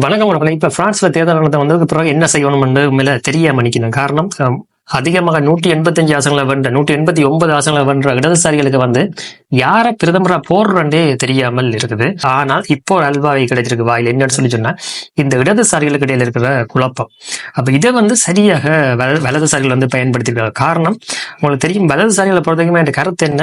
வணக்கம் வணக்கம். இப்ப பிரான்ஸ்ல தேர்தல் நடத்த வந்ததுக்கு பிறகு என்ன செய்யணும்னு மேலே தெரியாம நிக்கணும் காரணம் அதிகமாக நூற்றி எண்பத்தஞ்சு ஆசனங்களை வென்ற நூற்றி எண்பத்தி ஒன்பது ஆசனங்களை வென்ற இடதுசாரிகளுக்கு வந்து யாரை பிரதமராக போடுறன்றே தெரியாமல் இருக்குது. ஆனால் இப்போ அல்வாவை கிடைச்சிருக்கு வாயில் என்னன்னு சொல்லி சொன்னா இந்த இடதுசாரிகளுக்கு இடையில இருக்கிற குழப்பம். அப்போ இதை வந்து சரியாக வலதுசாரிகள் வந்து பயன்படுத்திருக்காங்க காரணம் உங்களுக்கு தெரியும் வலதுசாரிகளை பொறுத்தவரைக்கும் என் கருத்து என்ன?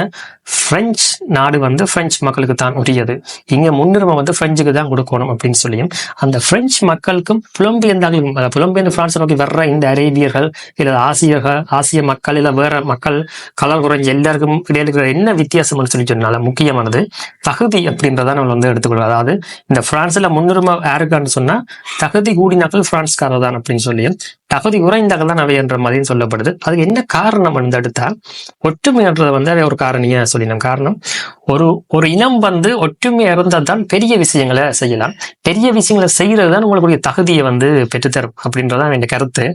பிரெஞ்சு நாடு வந்து பிரெஞ்சு மக்களுக்கு தான் உரியது. இங்க முன்னுரிமை வந்து பிரெஞ்சுக்கு தான் கொடுக்கணும் அப்படின்னு சொல்லியும் அந்த பிரெஞ்சு மக்களுக்கும் புலம்பெயர்ந்தாங்களுக்கும் புலம்பெயர்ந்து பிரான்ஸ் நோக்கி வர்ற இந்த அரேபியர்கள் இல்லை ஆசிய ஆசிய மக்கள் இல்ல வேற மக்கள் கலர் குறைஞ்ச எல்லாருக்கும் இடையில இருக்கிற என்ன வித்தியாசம்னு சொல்லி சொன்னால முக்கியமானது தகுதி அப்படின்றத நம்ம வந்து எடுத்துக்கணும் அதாவது இந்த பிரான்ஸ்ல முன்னுரிமை யாருக்கான்னு சொன்னா தகுதி கூடினாக்கள் பிரான்ஸ்காரர் தான் அப்படின்னு சொல்லி தகுதி குறைந்தாக்கள் தான் அவைன்ற மாதிரியும் சொல்லப்படுது. அதுக்கு என்ன காரணம் வந்து எடுத்தா ஒற்றுமைன்றத வந்து அவை ஒரு காரணியா சொல்லினோம். காரணம் ஒரு ஒரு இனம் வந்து ஒற்றுமை இருந்தால் தான் பெரிய விஷயங்களை செய்யலாம். பெரிய விஷயங்களை செய்யறது தான் உங்களுடைய தகுதியை வந்து பெற்றுத்தரும் அப்படின்றதான் என் கருத்து.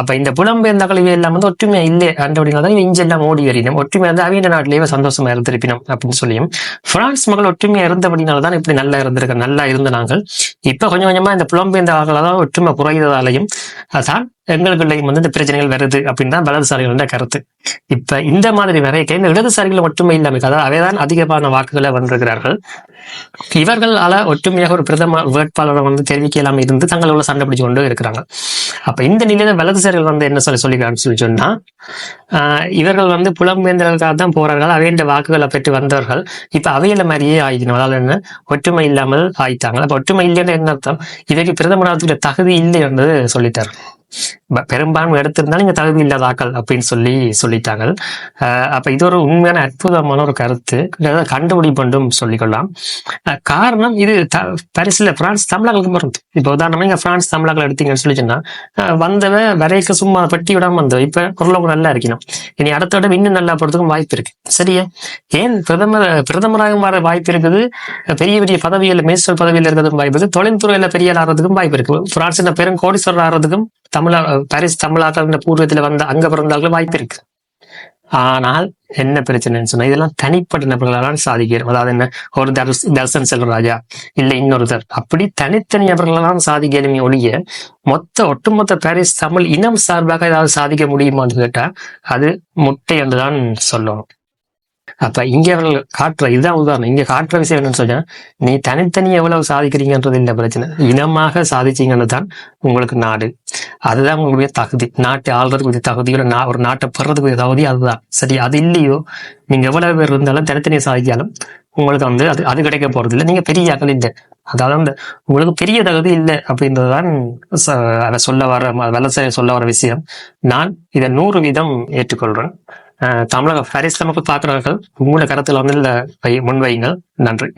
அப்ப இந்த புலம்பெயர்ந்த கல்வி எல்லாம் வந்து ஒற்றுமையா இல்லை அப்படின்னா தான் இஞ்செல்லாம் ஓடி வரினோம் ஒற்றுமையா இருந்தால் அவைய நாட்டிலேயே சந்தோஷமா இருந்திருப்பினோம் அப்படின்னு சொல்லியும் பிரான்ஸ் மக்கள் ஒற்றுமையா இருந்தபடினால தான் இப்படி நல்லா இருந்திருக்க நல்லா இருந்த நாங்கள் இப்ப கொஞ்சம் கொஞ்சமா இந்த புலம்பெயர்ந்த ஒற்றுமை குறைந்ததாலையும் அதான் எங்களுக்குள்ளையும் வந்து இந்த பிரச்சனைகள் வருது அப்படின்னு தான் வலதுசாரிகளோட கருத்து இப்ப இந்த மாதிரி வரைக்க இந்த இடதுசாரிகள் ஒற்றுமை இல்லாம அதாவது அவைதான் அதிகமான வாக்குகளை வென்றிருக்கிறார்கள் இவர்களால ஒற்றுமையாக ஒரு பிரதம வேட்பாளரை வந்து தெரிவிக்க இல்லாமல் இருந்து தங்களுள்ள சண்டை பிடிச்சு கொண்டு இருக்கிறாங்க அப்ப இந்த நிலையில வலதுசாரிகள் வந்து என்ன சொல்லி சொல்லிக்கிறான்னு சொல்லி சொன்னா ஆஹ் இவர்கள் வந்து புலம்பெயர்ந்தவர்களுக்காக தான் போறார்கள் அவையின் வாக்குகளை பெற்று வந்தவர்கள். இப்ப அவையில மாதிரியே ஆயிக்கணும் அதாவது என்ன? ஒற்றுமை இல்லாமல் ஆயிட்டாங்க. அப்ப ஒற்றுமை இல்லைன்னு என்ன அர்த்தம்? இவைக்கு பிரதமராக தகுதி இல்லை என்று சொல்லிட்டார். பெரும்பான்மை எடுத்திருந்தாலும் இங்க தகுதி இல்லாதாக்கள் அப்படின்னு சொல்லி சொல்லிட்டாங்க ஆஹ் அப்ப இது ஒரு உண்மையான அற்புதமான ஒரு கருத்து. கண்டுபிடிப்புண்டும் சொல்லிக்கொள்ளலாம். காரணம் இது த- பரிசுல பிரான்ஸ் தமிழர்களுக்கு மருந்து இப்ப உதாரணமா இங்க பிரான்ஸ் தமிழர்கள் எடுத்தீங்கன்னு சொல்லி சொன்னா வந்தவன் வரைக்கு சும்மா பெட்டி விடாம வந்தவன் இப்ப ஓரளவுக்கு நல்லா இருக்கணும் இனி அடுத்த விட இன்னும் நல்லா போறதுக்கும் வாய்ப்பு இருக்கு. சரியா? ஏன் பிரதமர் பிரதமராக வர வாய்ப்பு இருக்குது? பெரிய பெரிய பதவியில் மேஸ்டர் பதவியில் இருக்கிறதுக்கும் வாய்ப்பு இருக்கு. தொழில்துறையில பெரிய ஆறதுக்கும் ஆகிறதுக்கும் வாய்ப்பு இருக்கு. பிரான்ஸ் பெரும் கோடீஸ்வரர் ஆகிறதுக்கும் தமிழா பாரிஸ் தமிழாக்கள் பூர்வத்தில் வந்த அங்க பிறந்தாலும் வாய்ப்பு இருக்கு. ஆனால் என்ன பிரச்சனைன்னு சொன்னா இதெல்லாம் தனிப்பட்ட நபர்களால் சாதிக்கிறோம். அதாவது என்ன? ஒரு தர்ஸ் தர்சன் செல்வராஜா இல்லை இன்னொருத்தர். அப்படி தனித்தனி நபர்களால் சாதிக்கணுமே ஒழிய மொத்த ஒட்டுமொத்த பாரிஸ் தமிழ் இனம் சார்பாக ஏதாவது சாதிக்க முடியுமான்னு கேட்டா அது முட்டை என்றுதான் சொல்லணும். அப்ப இங்க அவர்கள் காட்டுற இதுதான் உதாரணம். இங்க காட்டுற விஷயம் என்னன்னு சொன்னா நீ தனித்தனி எவ்வளவு சாதிக்கிறீங்கன்றது இல்ல பிரச்சனை. இனமாக சாதிச்சீங்கன்னு தான் உங்களுக்கு நாடு. அதுதான் உங்களுடைய தகுதி. நாட்டை ஆள்றதுக்குரிய தகுதியோட நான் ஒரு நாட்டை பெறதுக்குரிய தகுதி அதுதான். சரி அது இல்லையோ நீங்க எவ்வளவு பேர் இருந்தாலும் தனித்தனியை சாதிச்சாலும் உங்களுக்கு வந்து அது அது கிடைக்க போறது இல்லை. நீங்க பெரிய அகல் இல்லை. அதாவது அந்த உங்களுக்கு பெரிய தகுதி இல்லை அப்படின்றதுதான் அதை சொல்ல வர வலசை சொல்ல வர விஷயம். நான் இதை நூறு வீதம் ஏற்றுக்கொள்றேன். தமிழக பாரிஸ் நமக்கு பார்க்கிறார்கள் உங்களோட கருத்துல வந்து இல்ல வை- முன்வையுங்கள். நன்றி.